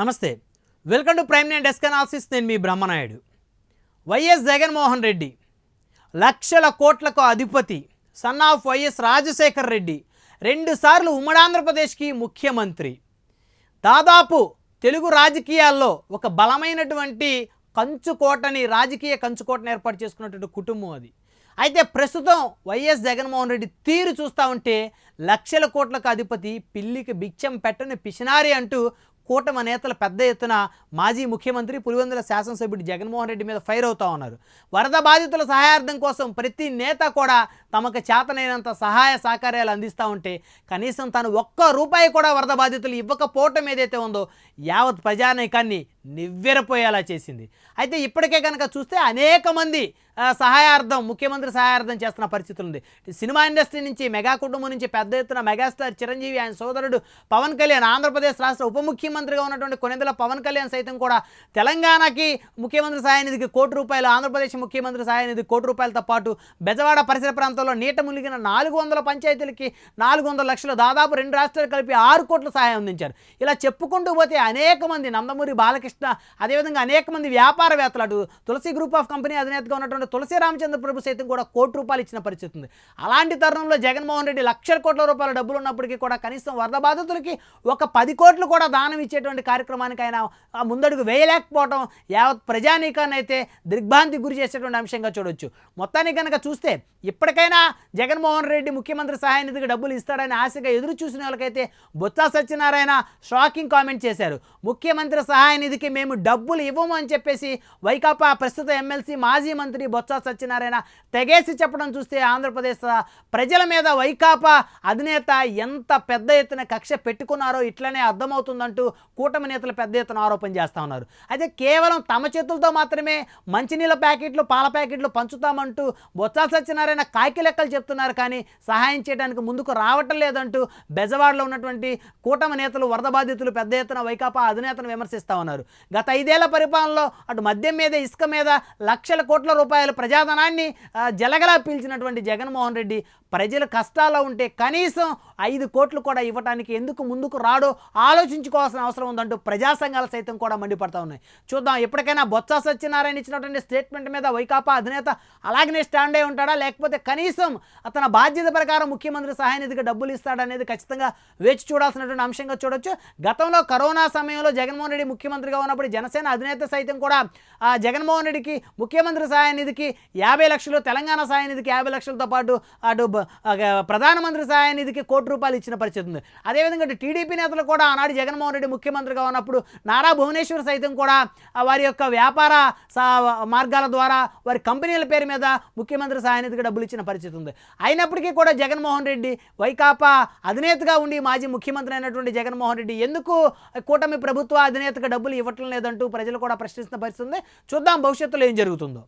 నమస్తే. Welcome to prime నేను desk analysis. నేను మీ బ్రహ్మనాయుడు. వైఎస్ జగన్మోహన్ రెడ్డి లక్షల కోట్లకు అధిపతి son of YS Rajasekhar Reddy రెండుసార్లు ఉమ్మడి ఆంధ్రప్రదేశ్కి ముఖ్యమంత్రి. దాదాపు తెలుగు రాజకీయాల్లో ఒక బలమైనటువంటి కంచుకోటని రాజకీయ కంచుకోటని ఏర్పాటు చేసుకున్నటువంటి కుటుంబం అది. అయితే ప్రస్తుతం వైఎస్ జగన్మోహన్ రెడ్డి తీరు చూస్తూ ఉంటే లక్షల కోట్లకు అధిపతి పిల్లికి బిచ్చం పెట్టని పిసినారి అంటూ కూటమి నేతలు పెద్ద ఎత్తున మాజీ ముఖ్యమంత్రి పులివెందుల శాసనసభ్యుడు జగన్మోహన్ రెడ్డి మీద ఫైర్ అవుతా ఉన్నారు. వరద బాధితుల సహాయార్థం కోసం ప్రతి నేత కూడా తమకు చేతనైనంత సహాయ సహకార్యాలు అందిస్తూ ఉంటే కనీసం తను ఒక్క రూపాయి కూడా వరద బాధితులు ఇవ్వకపోవటం ఏదైతే ఉందో యావత్ ప్రజానైకాన్ని నివ్వెరపోయేలా చేసింది. అయితే ఇప్పటికే కనుక చూస్తే అనేక మంది సహాయార్థం ముఖ్యమంత్రి సహాయార్థం చేస్తున్న పరిస్థితులు ఉంది. సినిమా ఇండస్ట్రీ నుంచి మెగా కుటుంబం నుంచి పెద్ద ఎత్తున మెగాస్టార్ చిరంజీవి ఆయన సోదరుడు పవన్ కళ్యాణ్ ఆంధ్రప్రదేశ్ రాష్ట్ర ఉప ముఖ్యమంత్రిగా ఉన్నటువంటి కొనెదల పవన్ కళ్యాణ్ సైతం కూడా తెలంగాణకి ముఖ్యమంత్రి సహాయనిధికి కోటి రూపాయలు ఆంధ్రప్రదేశ్ ముఖ్యమంత్రి సహాయ నిధి కోటి రూపాయలతో పాటు బెజవాడ పరిసర ప్రాంతంలో నీట మునిగిన నాలుగు వందల పంచాయతీలకి నాలుగు వందల లక్షలు దాదాపు రెండు రాష్ట్రాలు కలిపి ఆరు కోట్ల సహాయం అందించారు. ఇలా చెప్పుకుంటూ పోతే అనేక మంది నందమూరి బాలకృష్ణ అదేవిధంగా అనేక మంది వ్యాపారవేత్తలు అటు తులసి గ్రూప్ ఆఫ్ కంపెనీ అధినేతగా ఉన్నటువంటి తులసి రామచంద్ర ప్రభు సైతం కూడా కోటి రూపాయలు ఇచ్చిన పరిస్థితి ఉంది. అలాంటి తరుణంలో జగన్మోహన్ రెడ్డి లక్షల కోట్ల రూపాయల డబ్బులు ఉన్నప్పటికీ కూడా కనీసం వరద బాధితులకి ఒక పది కోట్లు కూడా దానం ఇచ్చేటువంటి కార్యక్రమానికి ఆయన ఆ ముందడుగు వేయలేకపోవడం యావత్ ప్రజానీకాన్ని అయితే దిగ్భ్రాంతి గురి చేసేటువంటి అంశంగా చూడొచ్చు. మొత్తానికి కనుక చూస్తే ఇప్పటికైనా జగన్మోహన్ రెడ్డి ముఖ్యమంత్రి సహాయ నిధికి డబ్బులు ఇస్తాడని ఆశగా ఎదురు చూసిన వాళ్ళకైతే బొత్స సత్యనారాయణ షాకింగ్ కామెంట్ చేశారు. ముఖ్యమంత్రి సహాయ నిధికి మేము డబ్బులు ఇవ్వము అని చెప్పేసి వైకాపా ప్రస్తుత ఎమ్మెల్సీ మాజీ మంత్రి బొత్స సత్యనారాయణ తెగేసి చెప్పడం చూస్తే ఆంధ్రప్రదేశ్ ప్రజల మీద వైకాపా అధినేత ఎంత పెద్ద ఎత్తున కక్ష పెట్టుకున్నారో ఇట్లనే అర్థమవుతుందంటూ కూటమి నేతలు పెద్ద ఎత్తున ఆరోపణ చేస్తూ ఉన్నారు. అయితే కేవలం తమ చేతులతో మాత్రమే మంచినీళ్ళ ప్యాకెట్లు పాల ప్యాకెట్లు పంచుతామంటూ బొత్స సత్యనారాయణ కాకి లెక్కలు చెప్తున్నారు కానీ సహాయం చేయడానికి ముందుకు రావటం లేదంటూ బెజవాడలో ఉన్నటువంటి కూటమి నేతలు వరద బాధితులు పెద్ద ఎత్తున వైకాపా అధినేతను విమర్శిస్తూ ఉన్నారు. గత ఐదేళ్ళ పరిపాలనలో అటు మద్యం మీద ఇసుక మీద లక్షల కోట్ల రూపాయలు ప్రజాధనాన్ని ఆ, జలగలా పీల్చినటువంటి జగన్మోహన్ రెడ్డి ప్రజలు కష్టాల్లో ఉంటే కనీసం ఐదు కోట్లు కూడా ఇవ్వడానికి ఎందుకు ముందుకు రాడో ఆలోచించుకోవాల్సిన అవసరం ఉందంటూ ప్రజా సంఘాలు సైతం కూడా మండిపడతా ఉన్నాయి. చూద్దాం ఎప్పటికైనా బొత్స సత్యనారాయణ ఇచ్చినటువంటి స్టేట్మెంట్ మీద వైకాపా అధినేత అలాగనే స్టాండ్ అయి ఉంటాడా? లేకపోతే కనీసం అతని బాధ్యత ప్రకారం ముఖ్యమంత్రి సహాయ నిధికి డబ్బులు ఇస్తాడనేది ఖచ్చితంగా వేచి చూడాల్సినటువంటి అంశంగా చూడొచ్చు. గతంలో కరోనా సమయంలో జగన్మోహన్ రెడ్డి ముఖ్యమంత్రిగా ఉన్నప్పుడు జనసేన అధినేత సైతం కూడా ఆ, జగన్మోహన్ రెడ్డికి ముఖ్యమంత్రి సహాయ నిధికి యాభై లక్షలు తెలంగాణ సహాయ నిధికి యాభై లక్షలతో పాటు అటు ప్రధానమంత్రి సహాయ నిధికి కోటి రూపాయలు ఇచ్చిన పరిస్థితి ఉంది. అదేవిధంగా టీడీపీ నేతలు కూడా ఆనాడు జగన్మోహన్ రెడ్డి ముఖ్యమంత్రిగా ఉన్నప్పుడు నారా భువనేశ్వర్ సైతం కూడా వారి యొక్క వ్యాపార సా- మార్గాల ద్వారా వారి కంపెనీల పేరు మీద ముఖ్యమంత్రి సహాయ నిధికి డబ్బులు ఇచ్చిన పరిస్థితి ఉంది. అయినప్పటికీ కూడా జగన్మోహన్ రెడ్డి వైకాపా అధినేతగా ఉండి మాజీ ముఖ్యమంత్రి అయినటువంటి జగన్మోహన్ రెడ్డి ఎందుకు కూటమి ప్రభుత్వ అధినేతకు డబ్బులు ఇవ్వటం లేదంటూ ప్రజలు కూడా ప్రశ్నిస్తున్న పరిస్థితి ఉంది. చూద్దాం భవిష్యత్తులో ఏం జరుగుతుందో.